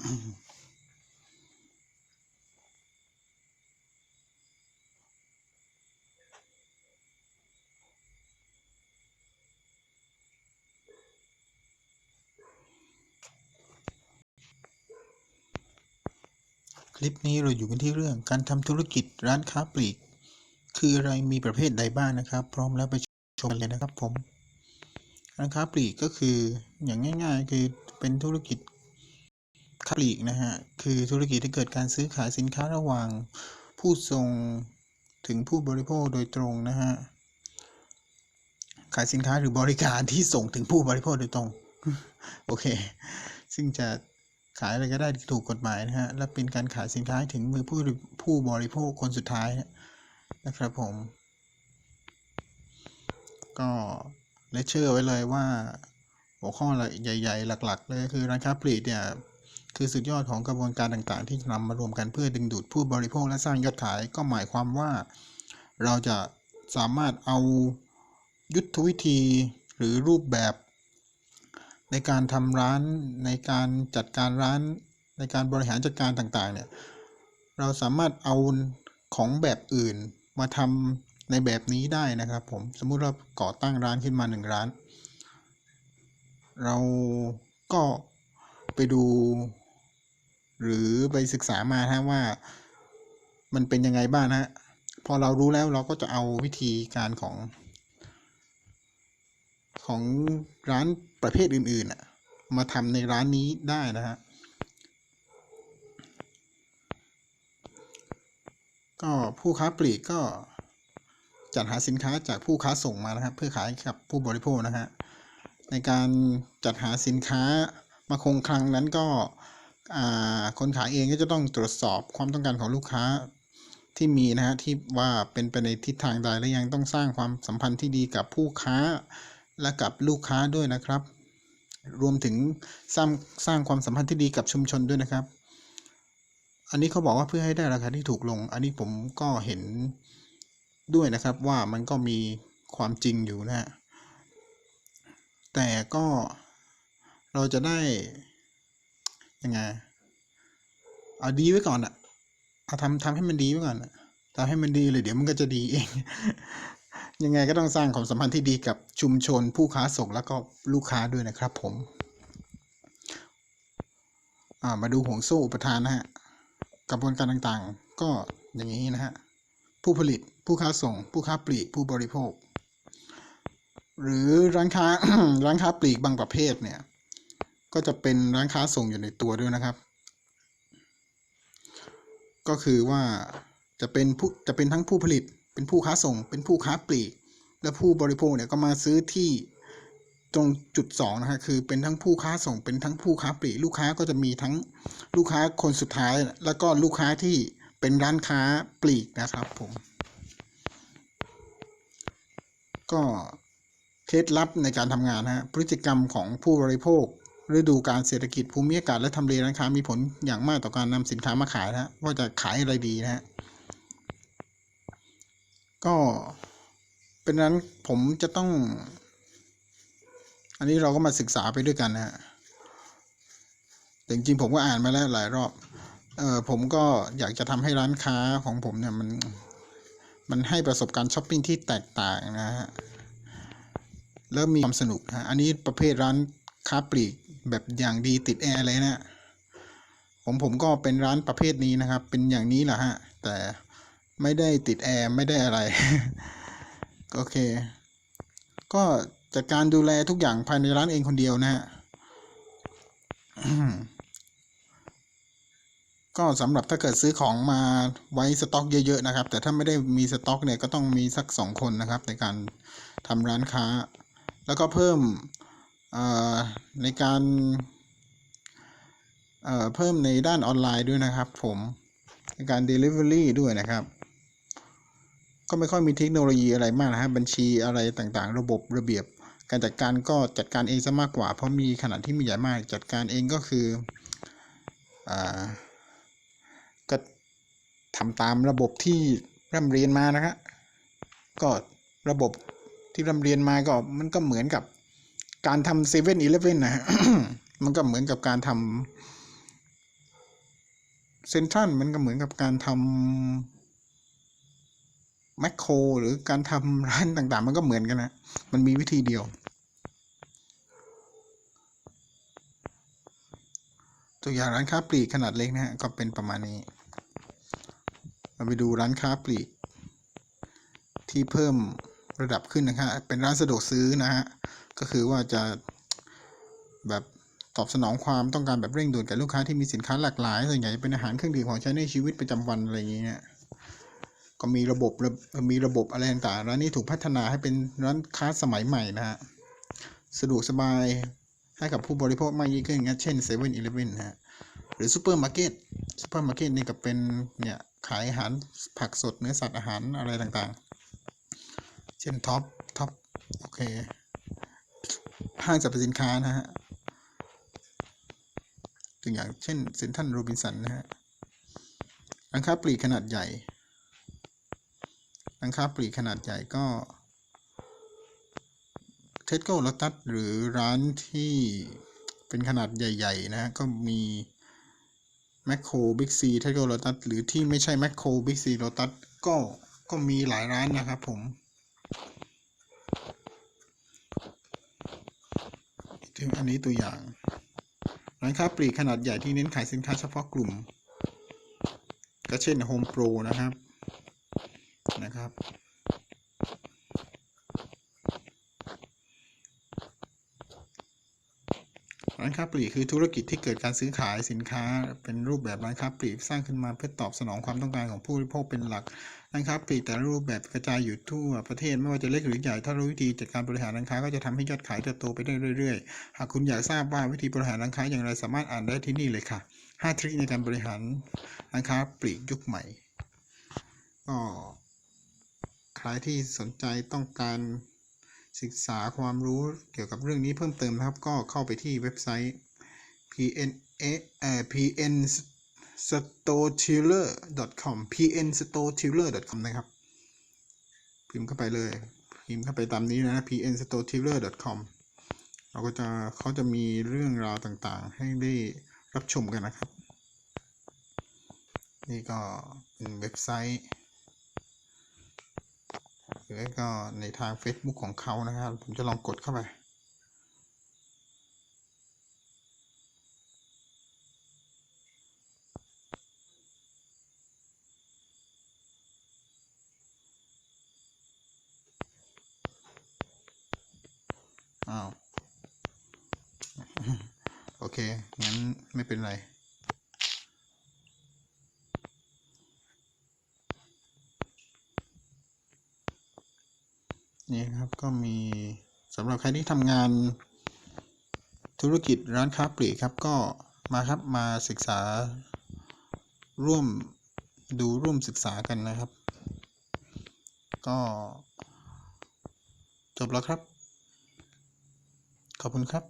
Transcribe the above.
คลิปนี้เราอยู่กันที่เรื่องการทำธุรกิจร้านค้าปลีก คืออะไรมีประเภทใดบ้างนะครับ พร้อมแล้วไปชมกันเลยนะครับผม ร้านค้าปลีกก็คืออย่างง่าย ๆ คือเป็นธุรกิจ ค้าปลีกนะฮะ คือธุรกิจที่เกิดการซื้อขายสินค้าระหว่างผู้ส่งถึงผู้บริโภคโดยตรงนะฮะ ขายสินค้าหรือบริการที่ส่งถึงผู้บริโภคโดยตรง โอเค ซึ่งจะขายอะไรก็ได้ถูกกฎหมายนะฮะ และเป็นการขายสินค้าถึงมือผู้ผู้บริโภคคนสุดท้ายนะครับผม ก็เลคเชอร์ไว้เลยว่าหัวข้อใหญ่ ๆ หลัก ๆ เลยคือร้านค้าปลีกเนี่ย คือสุดยอดของกระบวนการต่างๆ ที่นำมารวมกันเพื่อดึงดูดผู้บริโภคและสร้างยอดขาย ก็หมายความว่า เราจะสามารถเอายุทธวิธีหรือรูปแบบ ในการทำร้านในการจัดการร้านในการบริหารจัดการต่างๆเนี่ยเราสามารถเอาของแบบอื่นมาทำในแบบนี้ได้นะครับผมสมมุติเราก่อตั้งร้านขึ้นมาหนึ่งร้าน เราก็ไปดู หรือไปศึกษามาฮะว่า มันเป็นยังไงบ้างฮะพอเรารู้แล้วเราก็จะเอาวิธีการของ ของร้านประเภทอื่นๆน่ะมาทำในร้านนี้ได้นะฮะก็ผู้ค้าปลีกก็จัดหาสินค้าจากผู้ค้าส่งมานะครับ เพื่อขายกับผู้บริโภคนะฮะในการจัดหาสินค้ามาคงคลังนั้นก็ คนขายเองก็จะต้องตรวจสอบความต้องการของลูกค้าที่มีนะฮะที่ว่าเป็นไปในทิศทางใดและยังต้องสร้างความสัมพันธ์ที่ดีกับผู้ค้าและกับลูกค้าด้วยนะครับ รวมถึงสร้างสร้างความสัมพันธ์ที่ดีกับชุมชนด้วยนะครับ อันนี้เขาบอกว่าเพื่อให้ได้ราคาที่ถูกลง อันนี้ผมก็เห็นด้วยนะครับว่ามันก็มีความจริงอยู่นะฮะแต่ก็เราจะได้ ยังไง เอาดีไว้ก่อนอะเอาทำทำให้มันดีไว้ก่อนอะทำให้มันดีเลยเดี๋ยวมันก็จะดีเอง ยังไงก็ต้องสร้างความสัมพันธ์ที่ดีกับชุมชนผู้ค้าส่งแล้วก็ลูกค้าด้วยนะครับผม อ่ามาดูห่วงโซ่อุปทานนะฮะกระบวนการต่างๆ ก็อย่างนี้นะฮะ ผู้ผลิต ผู้ค้าส่ง ผู้ค้าปลีก ผู้บริโภค หรือร้านค้าร้านค้าปลีกบางประเภทเนี่ย ก็จะเป็นร้านค้าส่งอยู่ในตัวด้วยนะครับ ก็คือว่าจะเป็นผู้จะเป็นทั้งผู้ผลิต เป็นผู้ค้าส่ง เป็นผู้ค้าปลีก และผู้บริโภคเนี่ยก็มาซื้อที่ตรงจุดสองนะฮะคือเป็นทั้งผู้ค้าส่ง เป็นทั้งผู้ค้าปลีก ลูกค้าก็จะมีทั้งลูกค้าคนสุดท้าย แล้วก็ลูกค้าที่เป็นร้านค้าปลีกนะครับผมก็เคล็ดลับในการทำงานฮะพฤติกรรมของผู้บริโภค ฤดูการเศรษฐกิจภูมิอากาศและทำเลร้านค้ามีผลอย่างมากต่อการนำสินค้ามาขายนะว่าจะขายอะไรดีนะฮะก็เป็นนั้นผมจะต้อง อันนี้เราก็มาศึกษาไปด้วยกันนะฮะแต่จริงๆผมก็อ่านมาแล้วหลายรอบเออผมก็อยากจะทำให้ร้านค้าของผมเนี่ยมันมันให้ประสบการณ์ช้อปปิ้งที่แตกต่างนะฮะแล้วมีความสนุกฮะอันนี้ประเภทร้านค้าปลีก แบบอย่างดีติดแอร์เลยนะ ผมผมก็เป็นร้านประเภทนี้นะครับ เป็นอย่างนี้แหละฮะ แต่ไม่ได้ติดแอร์ไม่ได้อะไร โอเค ก็จัดการดูแลทุกอย่างภายในร้านเองคนเดียวนะฮะก็สำหรับถ้าเกิดซื้อของมาไว้สต็อกเยอะๆนะครับ แต่ถ้าไม่ได้มีสต็อกเนี่ยก็ต้องมีสักสองคนนะครับ ในการทำร้านค้า แล้วก็เพิ่ม ในการเพิ่มในด้านออนไลน์ด้วยนะครับผมในการ Delivery ด้วยนะครับ ก็ไม่ค่อยมีเทคโนโลยีอะไรมากนะครับบัญชีอะไรต่างๆ ระบบระเบียบ การจัดการก็จัดการเองซะมากกว่า เพราะมีขนาดที่มีใหญ่มาก จัดการเองก็คืออ่าก็ทำตามระบบที่ร่ำเรียนมานะครับก็ระบบที่ร่ำเรียนมาก็มันก็เหมือนกับ การทำเซเว่นอีเลฟเว่นนะฮะมันก็เหมือนกับการทำเซ็นทรัลมันก็เหมือนกับการทำแมคโครหรือการทำร้านต่างๆ มันก็เหมือนกันนะ มันมีวิธีเดียว ตัวอย่างร้านค้าปลีกขนาดเล็กนะฮะก็เป็นประมาณนี้เราไปดูร้านค้าปลีก ที่เพิ่มระดับขึ้นนะครับเป็นร้านสะดวกซื้อนะฮะ ก็คือว่าจะแบบตอบสนองความต้องการแบบเร่งด่วนกับลูกค้าที่มีสินค้าหลากหลายส่วนใหญ่จะเป็นอาหารเครื่องดื่มของใช้ในชีวิตประจำวันอะไรอย่างเงี้ยก็มีระบบระมีระบบอะไรต่างๆร้านนี้ถูกพัฒนาให้เป็นร้านค้าสมัยใหม่นะฮะสะดวกสบายให้กับผู้บริโภคมากยิ่งขึ้นนะเช่นเซเว่นอีเลฟเว่นฮะหรือซูเปอร์มาร์เก็ตซูเปอร์มาร์เก็ตนี่ก็เป็นเนี่ยขายอาหารผักสดเนื้อสัตว์อาหารอะไรต่างๆ เช่นท็อปท็อปโอเค ห้างสรรพสินค้านะฮะตัวอย่างเช่นเซนทรัลโรบินสันนะฮะร้านค้าปลีกขนาดใหญ่ร้านค้าปลีกขนาดใหญ่ก็เทสโก้ลตัสหรือร้านที่เป็นขนาดใหญ่ ๆ นะฮะก็มีแมคโครบิ๊กซีเทสโก้ลตัสหรือที่ไม่ใช่แมคโครบิ๊กซีโลตัสก็ก็มีหลายร้านนะครับผม ถึงอันนี้ตัวอย่าง ร้านค้าปลีกขนาดใหญ่ที่เน้นขายสินค้าเฉพาะกลุ่ม ก็เช่น Home Pro นะครับนะครับ ร้านค้าปลีกคือธุรกิจที่เกิดการซื้อขายสินค้า เป็นรูปแบบร้านค้าปลีกสร้างขึ้นมาเพื่อตอบสนองความต้องการของผู้บริโภคเป็นหลักร้านค้าปลีกแต่ละรูปแบบกระจายอยู่ทั่วประเทศไม่ว่าจะเล็กหรือใหญ่ถ้ารู้วิธีจัดการบริหารร้านค้าก็จะทำให้ยอดขายเติบโตไปได้เรื่อยๆ หากคุณอยากทราบว่าวิธีบริหารร้านค้าอย่างไรสามารถอ่านได้ที่นี่เลยค่ะ 5 ทริคในการบริหารร้านค้าปลีกยุคใหม่ก็ใครที่สนใจต้องการ ศึกษาความรู้เกี่ยวกับเรื่องนี้เพิ่มเติมนะครับ ก็เข้าไปที่เว็บไซต์ pn เอ่อ pn storetiller.com pnstoretiller.com นะครับ พิมพ์เข้าไปเลย พิมพ์เข้าไปตามนี้นะ pnstoretiller.com เราก็จะเขาจะมีเรื่องราวต่างๆ ให้ได้รับชมกันนะครับ นี่ก็เป็นเว็บไซต์ หรือก็ในทาง Facebook ของเขานะครับ ผมจะลองกดเข้าไป อ้าว โอเค งั้นไม่เป็นไร นี่ครับ ก็มีสำหรับใครที่ทำงานธุรกิจร้านค้าปลีกครับ ก็มาครับมาศึกษาร่วมดูร่วมศึกษากันนะครับ ก็จบแล้วครับ ขอบคุณครับ